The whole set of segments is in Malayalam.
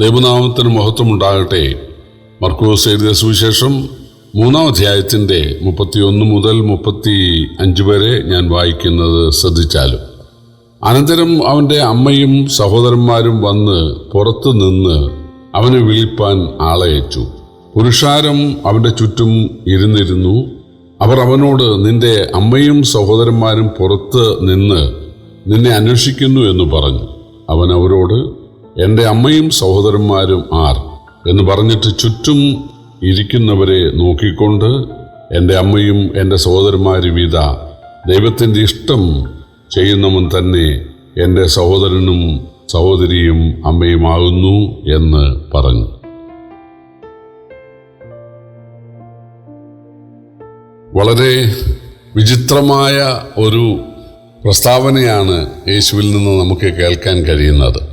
ദൈവനാമത്തിന് മഹത്വമുണ്ടാകട്ടെ. മർക്കോസ് എഴുതിയ സുവിശേഷം മൂന്നാം അധ്യായത്തിന്റെ മുപ്പത്തിയൊന്ന് മുതൽ മുപ്പത്തി അഞ്ച് വരെ ഞാൻ വായിക്കുന്നത് ശ്രദ്ധിച്ചാലും. അനന്തരം അവന്റെ അമ്മയും സഹോദരന്മാരും വന്ന് പുറത്തു നിന്ന് അവനെ വിളിപ്പാൻ ആളയച്ചു. പുരുഷാരം അവന്റെ ചുറ്റും ഇരുന്നിരുന്നു. അവർ അവനോട് നിന്റെ അമ്മയും സഹോദരന്മാരും പുറത്ത് നിന്ന് നിന്നെ അന്വേഷിക്കുന്നു എന്ന് പറഞ്ഞു. അവൻ അവരോട് എന്റെ അമ്മയും സഹോദരന്മാരും ആർ എന്ന് പറഞ്ഞിട്ട് ചുറ്റും ഇരിക്കുന്നവരെ നോക്കിക്കൊണ്ട് എന്റെ അമ്മയും എന്റെ സഹോദരന്മാരും ഇതാ ദൈവത്തിന്റെ ഇഷ്ടം ചെയ്യുന്നവൻ തന്നെ എന്റെ സഹോദരനും സഹോദരിയും അമ്മയുമാകുന്നു എന്ന് പറഞ്ഞു. വളരെ വിചിത്രമായ ഒരു പ്രസ്താവനയാണ് യേശുവിൽ നിന്ന് നമുക്ക് കേൾക്കാൻ കഴിയുന്നത്.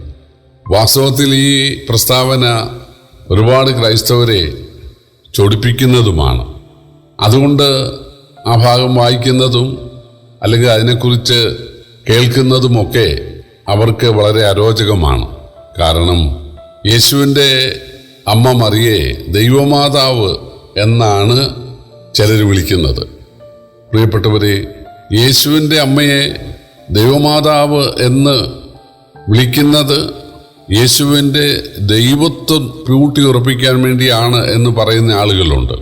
വാസ്തവത്തിൽ ഈ പ്രസ്താവന ഒരുപാട് ക്രൈസ്തവരെ ചൊടിപ്പിക്കുന്നതുമാണ്. അതുകൊണ്ട് ആ ഭാഗം വായിക്കുന്നതും അല്ലെങ്കിൽ അതിനെക്കുറിച്ച് കേൾക്കുന്നതുമൊക്കെ അവർക്ക് വളരെ അരോചകമാണ്. കാരണം യേശുവിന്റെ അമ്മ മറിയെ ദൈവമാതാവ് എന്നാണ് ചിലർ വിളിക്കുന്നത്. പ്രിയപ്പെട്ടവരെ യേശുവിന്റെ അമ്മയെ ദൈവമാതാവ് എന്ന് വിളിക്കുന്നത് യേശുവിന്റെ ദൈവത്വം പൂട്ടി ഉറപ്പിക്കാൻ വേണ്ടിയാണ് എന്ന് പറയുന്ന ആളുകളുണ്ട്.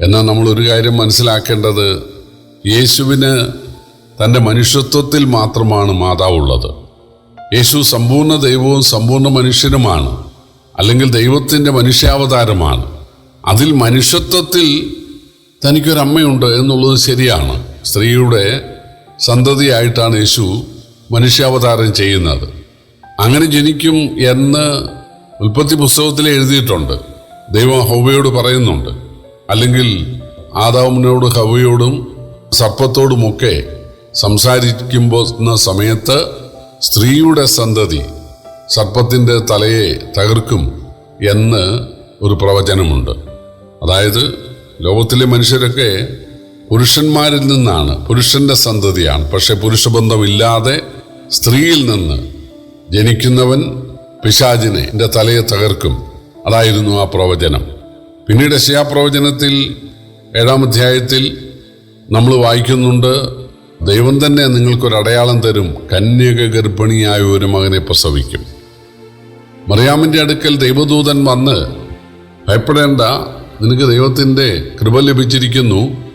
എന്നാൽ നമ്മൾ ഒരു കാര്യം മനസ്സിലാക്കേണ്ടത് യേശുവിന് തന്റെ മനുഷ്യത്വത്തിൽ മാത്രമാണ് മാതാവുള്ളത് യേശു സമ്പൂർണ ദൈവവും സമ്പൂർണ മനുഷ്യനുമാണ് അല്ലെങ്കിൽ ദൈവത്തിന്റെ മനുഷ്യാവതാരമാണ്. അതിൽ മനുഷ്യത്വത്തിൽ തനിക്കൊരമ്മയുണ്ട് എന്നുള്ളത് ശരിയാണ്. സ്ത്രീയുടെ സന്തതിയായിട്ടാണ് യേശു മനുഷ്യാവതാരം ചെയ്യുന്നത്. അങ്ങനെ ജനിക്കും എന്ന് ഉൽപ്പത്തി പുസ്തകത്തിൽ എഴുതിയിട്ടുണ്ട്. ദൈവം ഹൗവയോട് പറയുന്നുണ്ട്. അല്ലെങ്കിൽ ആദാമിനോട് ഹവയോടും സർപ്പത്തോടുമൊക്കെ സംസാരിക്കുമ്പോൾ സമയത്ത് സ്ത്രീയുടെ സന്തതി സർപ്പത്തിന്റെ തലയെ തകർക്കും എന്ന് ഒരു പ്രവചനമുണ്ട്. അതായത് ലോകത്തിലെ മനുഷ്യരൊക്കെ പുരുഷന്മാരിൽ നിന്നാണ് പുരുഷന്റെ സന്തതിയാണ്. പക്ഷെ പുരുഷബന്ധമില്ലാതെ സ്ത്രീയിൽ നിന്ന് ജനിക്കുന്നവൻ പിശാചിനെ എന്റെ തലയെ തകർക്കും. അതായിരുന്നു ആ പ്രവചനം. പിന്നീട് പ്രവചനത്തിൽ ഏഴാം അധ്യായത്തിൽ നമ്മൾ വായിക്കുന്നുണ്ട് ദൈവം തന്നെ നിങ്ങൾക്കൊരു അടയാളം തരും കന്യക ഗർഭിണിയായ ഒരു മകനെ പ്രസവിക്കും. മറിയാമിന്റെ അടുക്കൽ ദൈവദൂതൻ വന്ന് ഭയപ്പെടേണ്ട നിനക്ക് ദൈവത്തിന്റെ കൃപ ലഭിച്ചിരിക്കുന്നു.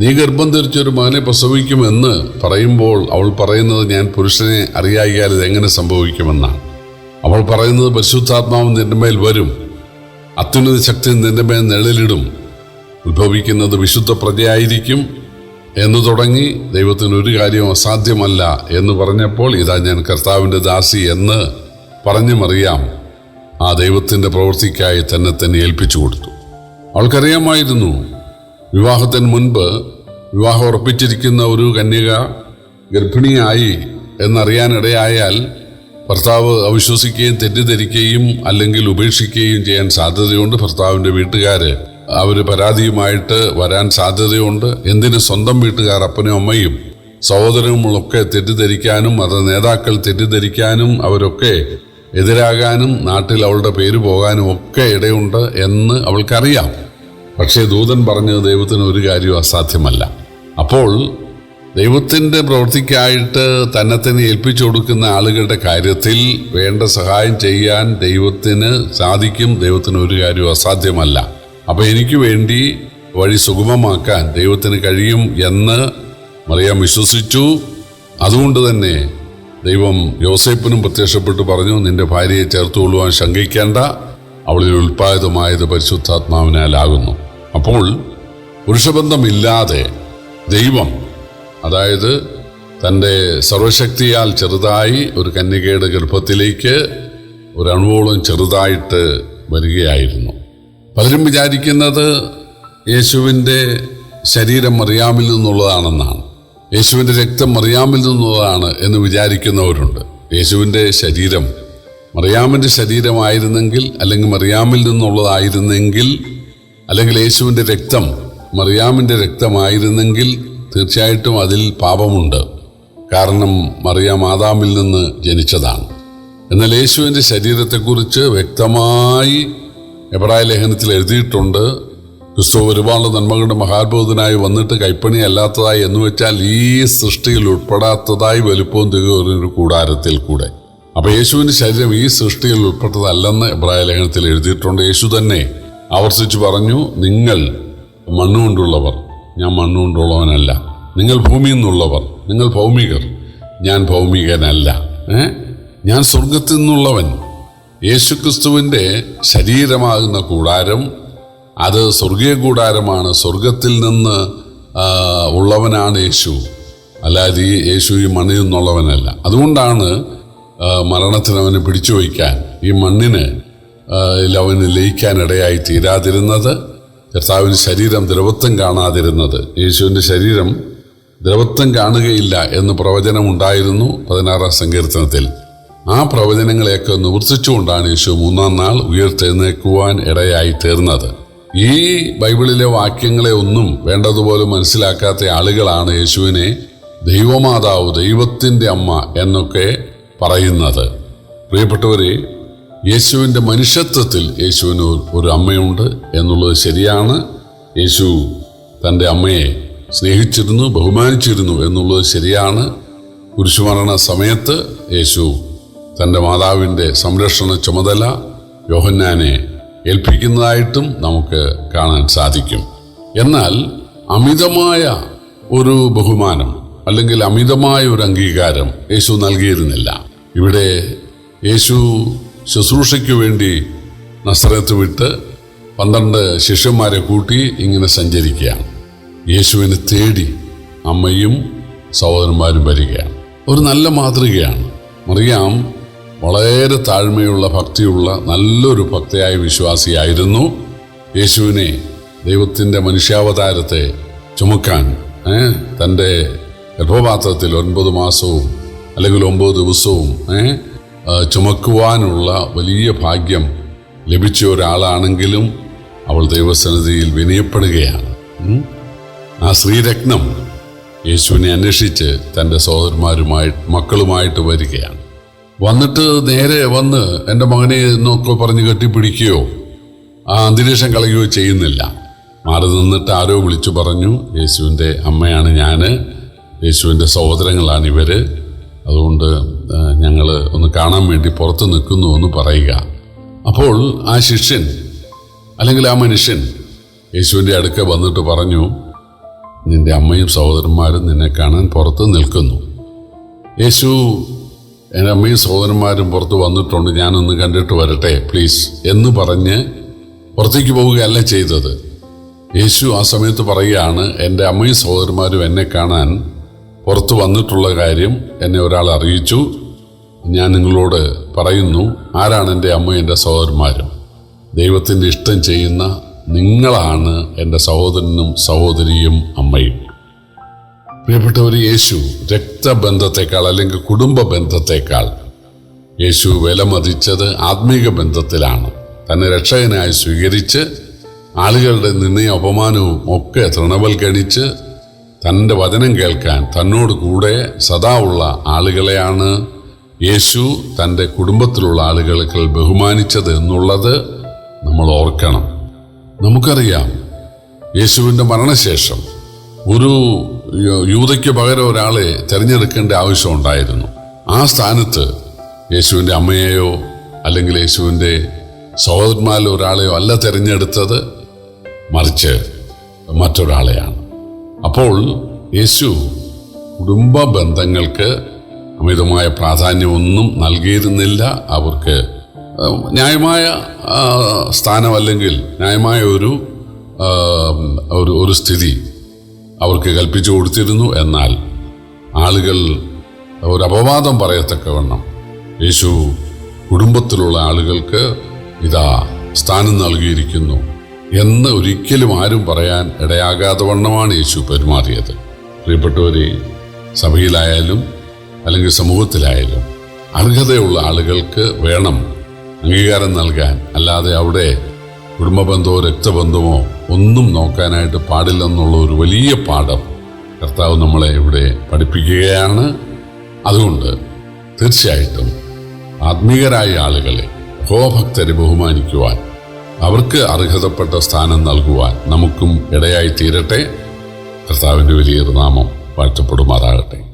നീ ഗർഭം ധരിച്ചൊരു മകനെ പ്രസവിക്കുമെന്ന് പറയുമ്പോൾ അവൾ പറയുന്നത് ഞാൻ പുരുഷനെ അറിയായിയാൽ ഇതെങ്ങനെ സംഭവിക്കുമെന്നാണ്. അവൾ പറയുന്നത് പരിശുദ്ധാത്മാവ് നിന്റെ മേൽ വരും അത്യുന്നത ശക്തി നിന്റെ മേൽ നിഴലിടും ഉത്ഭവിക്കുന്നത് വിശുദ്ധ പ്രജയായിരിക്കും എന്ന് തുടങ്ങി ദൈവത്തിന് ഒരു കാര്യവും അസാധ്യമല്ല എന്ന് പറഞ്ഞപ്പോൾ ഇതാ ഞാൻ കർത്താവിന്റെ ദാസി എന്ന് പറഞ്ഞു മറിയാം ആ ദൈവത്തിന്റെ പ്രവൃത്തിക്കായി തന്നെ തന്നെ ഏൽപ്പിച്ചു കൊടുത്തു. അവൾക്കറിയാമായിരുന്നു വിവാഹത്തിന് മുൻപ് വിവാഹം ഉറപ്പിച്ചിരിക്കുന്ന ഒരു കന്യക ഗർഭിണിയായി എന്നറിയാനിടയായാൽ ഭർത്താവ് അവിശ്വസിക്കുകയും തെറ്റിദ്ധരിക്കുകയും അല്ലെങ്കിൽ ഉപേക്ഷിക്കുകയും ചെയ്യാൻ സാധ്യതയുണ്ട്. ഭർത്താവിന്റെ വീട്ടുകാർ അവർ പരാതിയുമായിട്ട് വരാൻ സാധ്യതയുണ്ട്. എന്തിന് സ്വന്തം വീട്ടുകാർ അപ്പനും അമ്മയും സഹോദരങ്ങളൊക്കെ തെറ്റിദ്ധരിക്കാനും മത നേതാക്കൾ തെറ്റിദ്ധരിക്കാനും അവരൊക്കെ എതിരാകാനും നാട്ടിൽ അവളുടെ പേര് പോകാനും ഒക്കെ ഇടയുണ്ട് എന്ന് അവൾക്കറിയാം. പക്ഷേ ദൂതൻ പറഞ്ഞത് ദൈവത്തിന് ഒരു കാര്യവും അസാധ്യമല്ല. അപ്പോൾ ദൈവത്തിന്റെ പ്രവൃത്തിക്കായിട്ട് തന്നെ തന്നെ ഏൽപ്പിച്ചു കൊടുക്കുന്ന ആളുകളുടെ കാര്യത്തിൽ വേണ്ട സഹായം ചെയ്യാൻ ദൈവത്തിന് സാധിക്കും ദൈവത്തിന് ഒരു കാര്യവും അസാധ്യമല്ല. അപ്പോൾ എനിക്ക് വേണ്ടി വഴി സുഗമമാക്കാൻ ദൈവത്തിന് കഴിയും എന്ന് മറിയാം വിശ്വസിച്ചു. അതുകൊണ്ട് തന്നെ ദൈവം യോസേപ്പിനും പ്രത്യക്ഷപ്പെട്ട് പറഞ്ഞു നിന്റെ ഭാര്യയെ ചേർത്തുകൊള്ളുവാൻ ശങ്കിക്കേണ്ട അവളിൽ ഉൽപ്പാദിതമായത് പരിശുദ്ധാത്മാവിനാലാകുന്നു അപ്പോൾ പുരുഷബന്ധമില്ലാതെ ദൈവം അതായത് തന്റെ സർവശക്തിയാൽ ചെറുതായി ഒരു കന്യകയുടെ ഗർഭത്തിലേക്ക് ഒരു അണുവോളം ചെറുതായിട്ട് വരികയായിരുന്നു. പലരും വിചാരിക്കുന്നത് യേശുവിന്റെ ശരീരം മറിയാമിൽ നിന്നുള്ളതാണെന്നാണ്. യേശുവിന്റെ രക്തം മറിയാമിൽ നിന്നുള്ളതാണ് എന്ന് വിചാരിക്കുന്നവരുണ്ട്. യേശുവിന്റെ ശരീരം മറിയാമിന്റെ ശരീരമായിരുന്നെങ്കിൽ അല്ലെങ്കിൽ മറിയാമിൽ നിന്നുള്ളതായിരുന്നെങ്കിൽ അല്ലെങ്കിൽ യേശുവിന്റെ രക്തം മറിയാമിന്റെ രക്തമായിരുന്നെങ്കിൽ തീർച്ചയായിട്ടും അതിൽ പാപമുണ്ട്. കാരണം മറിയാം ആദാമിൽ നിന്ന് ജനിച്ചതാണ്. എന്നാൽ യേശുവിന്റെ ശരീരത്തെക്കുറിച്ച് വ്യക്തമായി എബ്രായ ലേഖനത്തിൽ എഴുതിയിട്ടുണ്ട്. ക്രിസ്തു ഒരുപാട് നന്മകളുടെ മഹാത്ഭുതനായി വന്നിട്ട് കൈപ്പണി അല്ലാത്തതായി എന്ന് വെച്ചാൽ ഈ സൃഷ്ടിയിൽ ഉൾപ്പെടാത്തതായി വലുപ്പവും തികവും കൂടാരത്തിൽ കൂടെ. അപ്പോൾ യേശുവിന്റെ ശരീരം ഈ സൃഷ്ടിയിൽ ഉൾപ്പെട്ടതല്ലെന്ന് എബ്രായ ലേഖനത്തിൽ എഴുതിയിട്ടുണ്ട്. യേശു തന്നെ ആവർത്തിച്ചു പറഞ്ഞു നിങ്ങൾ മണ്ണുകൊണ്ടുള്ളവർ ഞാൻ മണ്ണുകൊണ്ടുള്ളവനല്ല. നിങ്ങൾ ഭൂമിയിൽ നിന്നുള്ളവർ നിങ്ങൾ ഭൗമികർ ഞാൻ ഭൗമികനല്ല. ഞാൻ സ്വർഗത്തിൽ നിന്നുള്ളവൻ. യേശുക്രിസ്തുവിന്റെ ശരീരമാകുന്ന കൂടാരം അത് സ്വർഗീയ കൂടാരമാണ്. സ്വർഗത്തിൽ നിന്ന് ഉള്ളവനാണ് യേശു. അല്ലാതെ ഈ യേശു ഈ മണ്ണിൽ നിന്നുള്ളവനല്ല. അതുകൊണ്ടാണ് മരണത്തിന് അവനെ പിടിച്ചു വയ്ക്കാൻ ഈ മണ്ണിന് അവന് ലയിക്കാനിടയായി തീരാതിരുന്നത്. കർത്താവിന് ശരീരം ദ്രവത്വം കാണാതിരുന്നത്. യേശുവിന്റെ ശരീരം ദ്രവത്വം കാണുകയില്ല എന്ന് പ്രവചനമുണ്ടായിരുന്നു പതിനാറാം സങ്കീർത്തനത്തിൽ. ആ പ്രവചനങ്ങളെയൊക്കെ നിവർത്തിച്ചുകൊണ്ടാണ് യേശു മൂന്നാം നാൾ ഉയർത്തെഴുന്നേക്കുവാൻ ഇടയായി തീർന്നത്. ഈ ബൈബിളിലെ വാക്യങ്ങളെ ഒന്നും വേണ്ടതുപോലെ മനസ്സിലാക്കാത്ത ആളുകളാണ് യേശുവിനെ ദൈവമാതാവ് ദൈവത്തിന്റെ അമ്മ എന്നൊക്കെ പറയുന്നത്. പ്രിയപ്പെട്ടവരെ യേശുവിന്റെ മനുഷ്യത്വത്തിൽ യേശുവിന് ഒരു- അമ്മയുണ്ട് എന്നുള്ളത് ശരിയാണ്. യേശു തന്റെ അമ്മയെ സ്നേഹിച്ചിരുന്നു ബഹുമാനിച്ചിരുന്നു എന്നുള്ളത് ശരിയാണ്. കുരിശുമരണ സമയത്ത് യേശു തന്റെ മാതാവിന്റെ സംരക്ഷണ ചുമതല യോഹന്നാനെ ഏൽപ്പിക്കുന്നതായിട്ടും നമുക്ക് കാണാൻ സാധിക്കും. എന്നാൽ അമിതമായ ഒരു ബഹുമാനം അല്ലെങ്കിൽ അമിതമായ ഒരു അംഗീകാരം യേശു നൽകിയിരുന്നില്ല. ഇവിടെ യേശു ശുശ്രൂഷയ്ക്ക് വേണ്ടി നസ്രത്ത് വിട്ട് പന്ത്രണ്ട് ശിഷ്യന്മാരെ കൂട്ടി ഇങ്ങനെ സഞ്ചരിക്കുകയാണ്. യേശുവിനെ തേടി അമ്മയും സഹോദരന്മാരും വരികയാണ്. ഒരു നല്ല മാതൃകയാണ്. മറിയാം വളരെ താഴ്മയുള്ള ഭക്തിയുള്ള നല്ലൊരു ഭക്തയായ വിശ്വാസിയായിരുന്നു. യേശുവിനെ ദൈവത്തിന്റെ മനുഷ്യാവതാരത്തെ ചുമക്കാൻ തന്റെ ഗർഭപാത്രത്തിൽ ഒൻപത് മാസവും അല്ലെങ്കിൽ ഒമ്പത് ദിവസവും ഏ, ആ, ചുമക്കുവാനുള്ള വലിയ ഭാഗ്യം ലഭിച്ച ഒരാളാണെങ്കിലും അവൾ ദൈവസന്നിധിയിൽ വിനയപ്പെടുകയാണ്. ആ ശ്രീരത്നം യേശുവിനെ അന്വേഷിച്ച് തന്റെ സഹോദരന്മാരുമായി മക്കളുമായിട്ട് വരികയാണ്. വന്നിട്ട് നേരെ വന്ന് എന്റെ മകനെ എന്നൊക്കെ പറഞ്ഞ് കെട്ടിപ്പിടിക്കുകയോ ആ അന്തരീക്ഷം കളയുകയോ ചെയ്യുന്നില്ല. മാറി നിന്നിട്ട് ആരോ വിളിച്ചു പറഞ്ഞു യേശുവിന്റെ അമ്മയാണ് ഞാൻ യേശുവിന്റെ സഹോദരങ്ങളാണ് ഇവർ അതുകൊണ്ട് ഞങ്ങൾ ഒന്ന് കാണാൻ വേണ്ടി പുറത്ത് നിൽക്കുന്നു എന്ന് പറയുക. അപ്പോൾ ആ ശിഷ്യൻ അല്ലെങ്കിൽ ആ മനുഷ്യൻ യേശുവിന്റെ അടുക്ക വന്നിട്ട് പറഞ്ഞു നിന്റെ അമ്മയും സഹോദരന്മാരും നിന്നെ കാണാൻ പുറത്ത് നിൽക്കുന്നു. യേശു എന്റെ അമ്മയും സഹോദരന്മാരും പുറത്ത് വന്നിട്ടുണ്ട്. ഞാനൊന്ന് കണ്ടിട്ട് വരട്ടെ പ്ലീസ് എന്ന് പറഞ്ഞ് പുറത്തേക്ക് പോവുകയല്ല ചെയ്തത്. യേശു ആ സമയത്ത് പറയുകയാണ് എന്റെ അമ്മയും സഹോദരന്മാരും എന്നെ കാണാൻ പുറത്ത് വന്നിട്ടുള്ള കാര്യം എന്നെ ഒരാൾ അറിയിച്ചു. ഞാൻ നിങ്ങളോട് പറയുന്നു ആരാണ് എന്റെ അമ്മയും എന്റെ സഹോദരന്മാരും? ദൈവത്തിന്റെ ഇഷ്ടം ചെയ്യുന്ന നിങ്ങളാണ് എന്റെ സഹോദരനും സഹോദരിയും അമ്മയും. പ്രിയപ്പെട്ടവർ യേശു രക്തബന്ധത്തെക്കാൾ അല്ലെങ്കിൽ കുടുംബ ബന്ധത്തെക്കാൾ യേശു വിലമതിച്ചത് ആത്മീക ബന്ധത്തിലാണ്. തന്നെ രക്ഷകനായി സ്വീകരിച്ച് ആളുകളുടെ നിന്നയും അപമാനവും ഒക്കെ തൃണവൽക്കണിച്ച് തന്റെ വചനം കേൾക്കാൻ തന്നോട് കൂടെ സദാ ഉള്ള ആളുകളെയാണ് യേശു തന്റെ കുടുംബത്തിലുള്ള ആളുകൾക്ക് ബഹുമാനിച്ചത് എന്നുള്ളത് നമ്മൾ ഓർക്കണം. നമുക്കറിയാം യേശുവിന്റെ മരണശേഷം ഒരു യൂതയ്ക്ക് പകരം ഒരാളെ തിരഞ്ഞെടുക്കേണ്ട ആവശ്യം ഉണ്ടായിരുന്നു. ആ സ്ഥാനത്ത് യേശുവിന്റെ അമ്മയെയോ അല്ലെങ്കിൽ യേശുവിന്റെ സഹോദരന്മാരിൽ ഒരാളെയോ അല്ല തിരഞ്ഞെടുത്തത് മറിച്ച് മറ്റൊരാളെയാണ്. അപ്പോൾ യേശു കുടുംബ ബന്ധങ്ങൾക്ക് അമിതമായ പ്രാധാന്യമൊന്നും നൽകിയിരുന്നില്ല. അവർക്ക് ന്യായമായ സ്ഥാനം അല്ലെങ്കിൽ ന്യായമായ ഒരു ഒരു ഒരു സ്ഥിതി അവർക്ക് കൽപ്പിച്ചു കൊടുത്തിരുന്നു. എന്നാൽ ആളുകൾ ഒരു അപവാദം പറയത്തക്കവണ്ണം യേശു കുടുംബത്തിലുള്ള ആളുകൾക്ക് ഇതാ സ്ഥാനം നൽകിയിരിക്കുന്നു എന്ന് ഒരിക്കലും ആരും പറയാൻ ഇടയാകാതെ വണ്ണമാണ് യേശു പെരുമാറിയത്. പ്രിയപ്പെട്ടവരെ സഭയിലായാലും അല്ലെങ്കിൽ സമൂഹത്തിലായാലും അർഹതയുള്ള ആളുകൾക്ക് വേണം അംഗീകാരം നൽകാൻ. അല്ലാതെ അവിടെ കുടുംബബന്ധമോ രക്തബന്ധമോ ഒന്നും നോക്കാനായിട്ട് പാടില്ലെന്നുള്ള ഒരു വലിയ പാഠം കർത്താവ് നമ്മളെ ഇവിടെ പഠിപ്പിക്കുകയാണ്. അതുകൊണ്ട് തീർച്ചയായിട്ടും ആത്മീയരായ ആളുകളെ ഹോഭക്തരെ ബഹുമാനിക്കുവാൻ അവർക്ക് അർഹതപ്പെട്ട സ്ഥാനം നൽകുവാൻ നമുക്കും ഇടയായി തീരട്ടെ. കർത്താവിന്റെ വലിയൊരു നാമം വാഴ്ത്തപ്പെടുമാറാകട്ടെ.